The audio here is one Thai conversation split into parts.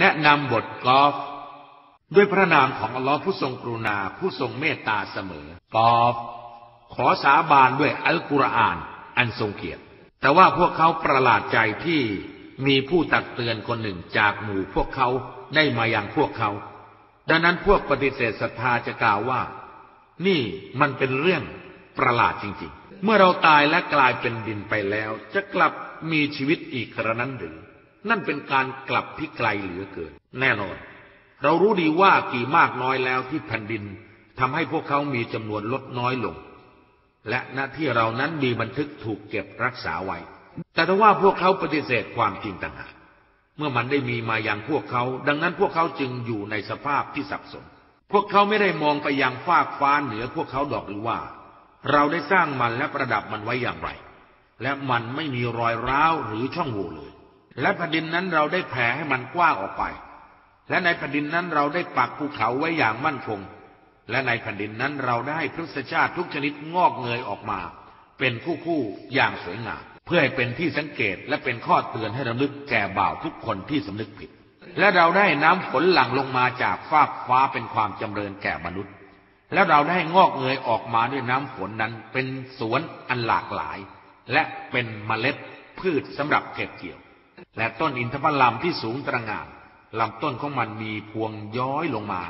แนะนำบทกอล์ฟด้วยพระนามของอัลลอฮ์ผู้ทรงกรุณาผู้ทรงเมตตาเสมอกอล์ฟขอสาบานด้วยอัลกุรอาน อันทรงเกียรติ แต่ว่าพวกเขาประหลาดใจที่มีผู้ตักเตือนคนหนึ่งจากหมู่พวกเขาได้มาอยังพวกเขา ดังนั้นพวกปฏิเสธศรัทธาจะกล่าวว่า นี่มันเป็นเรื่องประหลาดจริง ๆ เมื่อเราตายและกลายเป็นดินไปแล้ว จะกลับมีชีวิตอีกกระนั้นหรือ นั่นเป็นการกลับที่ไกลเหลือเกินแน่นอน เรารู้ดีว่ากี่มากน้อยแล้วที่แผ่นดินทำให้พวกเขามีจำนวนลดน้อยลง และหน้าที่เรานั้นมีบันทึกถูกเก็บรักษาไว้ แต่ถ้าว่าพวกเขาปฏิเสธความจริงต่างหากเมื่อมันได้มีมาอย่างพวกเขา ดังนั้นพวกเขาจึงอยู่ในสภาพที่สับสน พวกเขาไม่ได้มองไปยังฟากฟ้าเหนือพวกเขาดอกหรือว่า เราได้สร้างมันและประดับมันไว้อย่างไร และมันไม่มีรอยร้าวหรือช่องโหว่เลย และแผ่นดินนั้นเราได้แผ่ให้มันกว้างออกไป และในแผ่นดินนั้นเราได้ปักภูเขาไว้อย่างมั่นคง และในแผ่นดินนั้นเราได้ให้พฤกษชาติทุกชนิดงอกเงยออกมา เป็นคู่คู่ๆอย่างสวยงามเพื่อให้เป็นที่สังเกตและเป็นข้อเตือนให้ระลึกแก่บ่าวทุกคนที่สำนึกผิด และเราได้น้ำฝนหลั่งลงมาจากฟากฟ้าเป็นความจำเริญแก่มนุษย์ และเราได้งอกเงยออกมาด้วยน้ำฝนนั้นเป็นสวนอันหลากหลาย และเป็นเมล็ดพืชสำหรับเก็บเกี่ยว และต้นอินทผลัมที่สูงตระหง่านลำต้นของมันมีพวงย้อยลงมา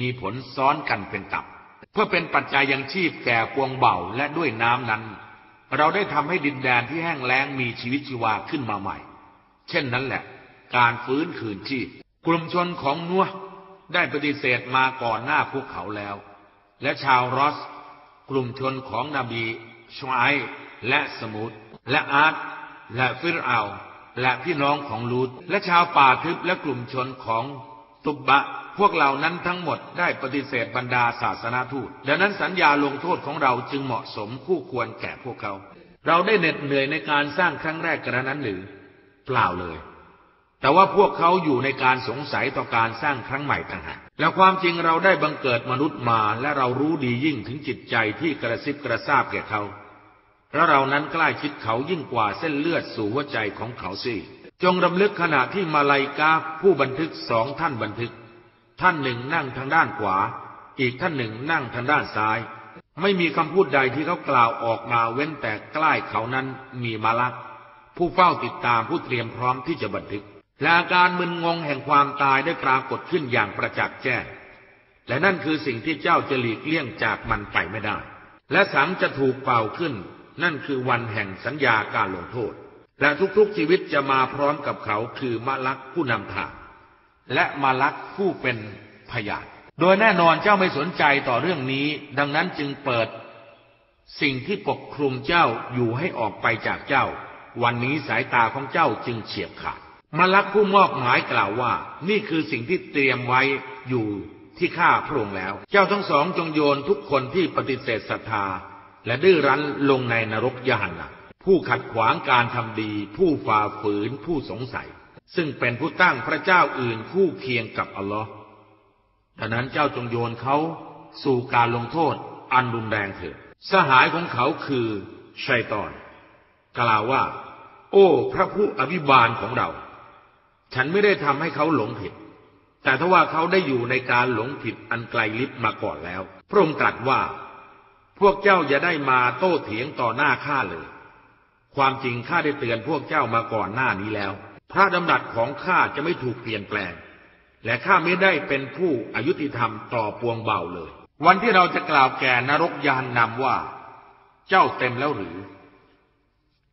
มีผลซ้อนกันเป็นตับ เพื่อเป็นปัจจัยยังชีพแก่พวงเบาและด้วยน้ำนั้น เราได้ทำให้ดินแดนที่แห้งแล้งมีชีวิตชีวาขึ้นมาใหม่ เช่นนั้นแหละ การฟื้นคืนชีพ กลุ่มชนของนัวได้ปฏิเสธมาก่อนหน้าพวกเขาแล้ว และชาวรอส กลุ่มชนของนบีชวายและสมุดและอาร์ตและฟิรเอา และพี่น้องของลูตและชาวป่าทึบและกลุ่มชนของตุบบะ พวกเหล่านั้นทั้งหมดได้ปฏิเสธบรรดาศาสนาทูต ดังนั้นสัญญาลงโทษของเราจึงเหมาะสมคู่ควรแก่พวกเขา เราได้เหน็ดเหนื่อยในการสร้างครั้งแรกกระนั้นหรือ เปล่าเลย แต่ว่าพวกเขาอยู่ในการสงสัยต่อการสร้างครั้งใหม่ต่างหากและความจริงเราได้บังเกิดมนุษย์มาและเรารู้ดียิ่งถึงจิตใจที่กระซิบกระซาบแก่เขา เพราะเรานั้นใกล้ชิดเขายิ่งกว่าเส้นเลือดสู่หัวใจของเขาสิจงรำลึกขณะที่มาลายกาผู้บันทึกสองท่านบันทึก ท่านหนึ่งนั่งทางด้านขวา อีกท่านหนึ่งนั่งทางด้านซ้าย ไม่มีคำพูดใดที่เขากล่าวออกมาเว้นแต่ใกล้เขานั้นมีมาลักผู้เฝ้าติดตามผู้เตรียมพร้อมที่จะบันทึก และอาการมึนงงแห่งความตายได้ปรากฏขึ้นอย่างประจักษ์แจ้ง และนั่นคือสิ่งที่เจ้าจะหลีกเลี่ยงจากมันไปไม่ได้ และสังจะถูกเป่าขึ้น นั่นคือวันแห่งสัญญาการลงโทษ และทุกๆชีวิตจะมาพร้อมกับเขาคือมาลักผู้นำทาง และมาลักผู้เป็นพยานโดยแน่นอนเจ้าไม่สนใจต่อเรื่องนี้ ดังนั้นจึงเปิด สิ่งที่ปกคลุมเจ้าอยู่ให้ออกไปจากเจ้า วันนี้สายตาของเจ้าจึงเฉียบขาดมาลักผู้มอบหมายกล่าวว่า นี่คือสิ่งที่เตรียมไว้อยู่ที่ข้าพระองค์แล้ว เจ้าทั้งสองจงโยนทุกคนที่ปฏิเสธศรัทธา และดื้อรั้นลงในนรกยานนะผู้ขัดขวางการทำดี ผู้ฝ่าฝืนผู้สงสัย ซึ่งเป็นผู้ตั้งพระเจ้าอื่นคู่เคียงกับอัลลอฮ์ดังนั้นเจ้าจงโยนเขาสู่การลงโทษอันรุนแรงเถิดสหายของเขาคือชัยตอน กล่าวว่า โอ้ พระผู้อภิบาลของเรา ฉันไม่ได้ทำให้เขาหลงผิด แต่ถ้าว่าเขาได้อยู่ในการหลงผิดอันไกลลิบมาก่อนแล้ว พระองค์ตรัสว่า พวกเจ้าอย่าได้มาโต้เถียงต่อหน้าข้าเลย ความจริงข้าได้เตือนพวกเจ้ามาก่อนหน้านี้แล้ว พระดำรัสของข้าจะไม่ถูกเปลี่ยนแปลง และข้าไม่ได้เป็นผู้อายุติธรรมต่อปวงเบาเลย วันที่เราจะกล่าวแก่นรกยานนำว่า เจ้าเต็มแล้วหรือ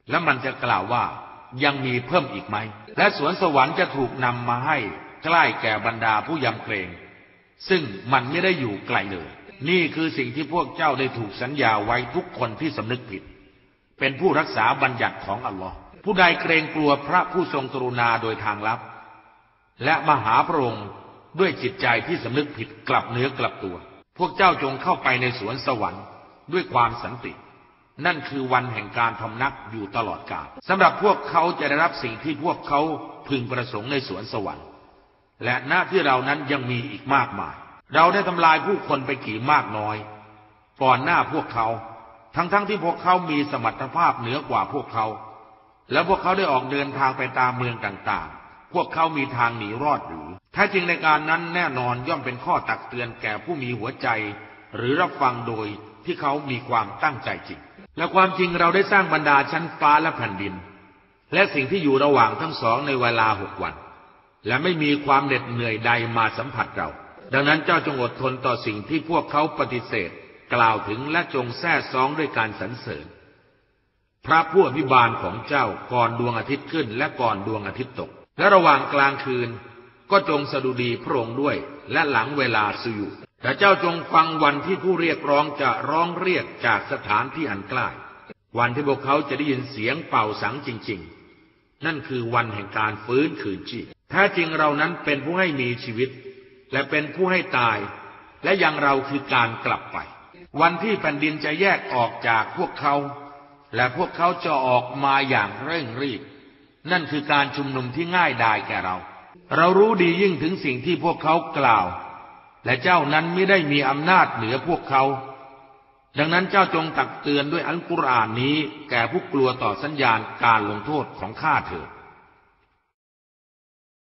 และมันจะกล่าวว่ายังมีเพิ่มอีกไหม และสวนสวรรค์จะถูกนำมาให้ใกล้แก่บรรดาผู้ยำเกรง ซึ่งมันไม่ได้อยู่ไกลเลย นี่คือสิ่งที่พวกเจ้าได้ถูกสัญญาไว้ทุกคนที่สำนึกผิด เป็นผู้รักษาบัญญัติของอัลลอฮ์ผู้ใดเกรงกลัวพระผู้ทรงกรุณาโดยทางลับ และมหาพระองค์ด้วยจิตใจที่สำนึกผิดกลับเนื้อกลับตัว พวกเจ้าจงเข้าไปในสวนสวรรค์ด้วยความสันติ นั่นคือวันแห่งการพำนักอยู่ตลอดกาลสำหรับพวกเขาจะได้รับสิ่งที่พวกเขาพึงประสงค์ในสวนสวรรค์ และหน้าที่เรานั้นยังมีอีกมากมาย เราได้ทำลายผู้คนไปกี่มากน้อย ก่อนหน้าพวกเขา ทั้งๆทที่พวกเขามีสมรรถภาพเหนือกว่าพวกเขา และพวกเขาได้ออกเดินทางไปตามเมืองต่างๆ พวกเขามีทางหนีรอดหรือแท้จริงในการนั้นแน่นอนย่อมเป็นข้อตักเตือนแก่ผู้มีหัวใจ หรือรับฟังโดยที่เขามีความตั้งใจจริง และความจริงเราได้สร้างบรรดาชั้นฟ้าและแผ่นดิน และสิ่งที่อยู่ระหว่างทั้งสองในเวลาหกวัน และไม่มีความเหน็ดเหนื่อยใดมาสัมผัสเรา ดังนั้นเจ้าจงอดทนต่อสิ่งที่พวกเขาปฏิเสธ กล่าวถึงและจงแท้ซองด้วยการสรรเสริญ พระผู้อภิบาลของเจ้าก่อนดวงอาทิตย์ขึ้นและก่อนดวงอาทิตย์ตก และระหว่างกลางคืน ก็จงสดุดีพระองค์ด้วย และหลังเวลาสุยุแต่เจ้าจงฟังวันที่ผู้เรียกร้องจะร้องเรียกจากสถานที่อันใกล้วันที่พวกเขาจะได้ยินเสียงเป่าสังจริง ๆ นั่นคือวันแห่งการฟื้นคืนชีพแท้จริงเรานั้นเป็นผู้ให้มีชีวิต และเป็นผู้ให้ตาย และยังเราคือการกลับไป วันที่แผ่นดินจะแยกออกจากพวกเขา และพวกเขาจะออกมาอย่างเร่งรีบ นั่นคือการชุมนุมที่ง่ายดายแก่เรา เรารู้ดียิ่งถึงสิ่งที่พวกเขากล่าว และเจ้านั้นไม่ได้มีอำนาจเหนือพวกเขา ดังนั้นเจ้าจงตักเตือนด้วยอัลกุรอานนี้ แก่ผู้กลัวต่อสัญญาณการลงโทษของข้าเถิด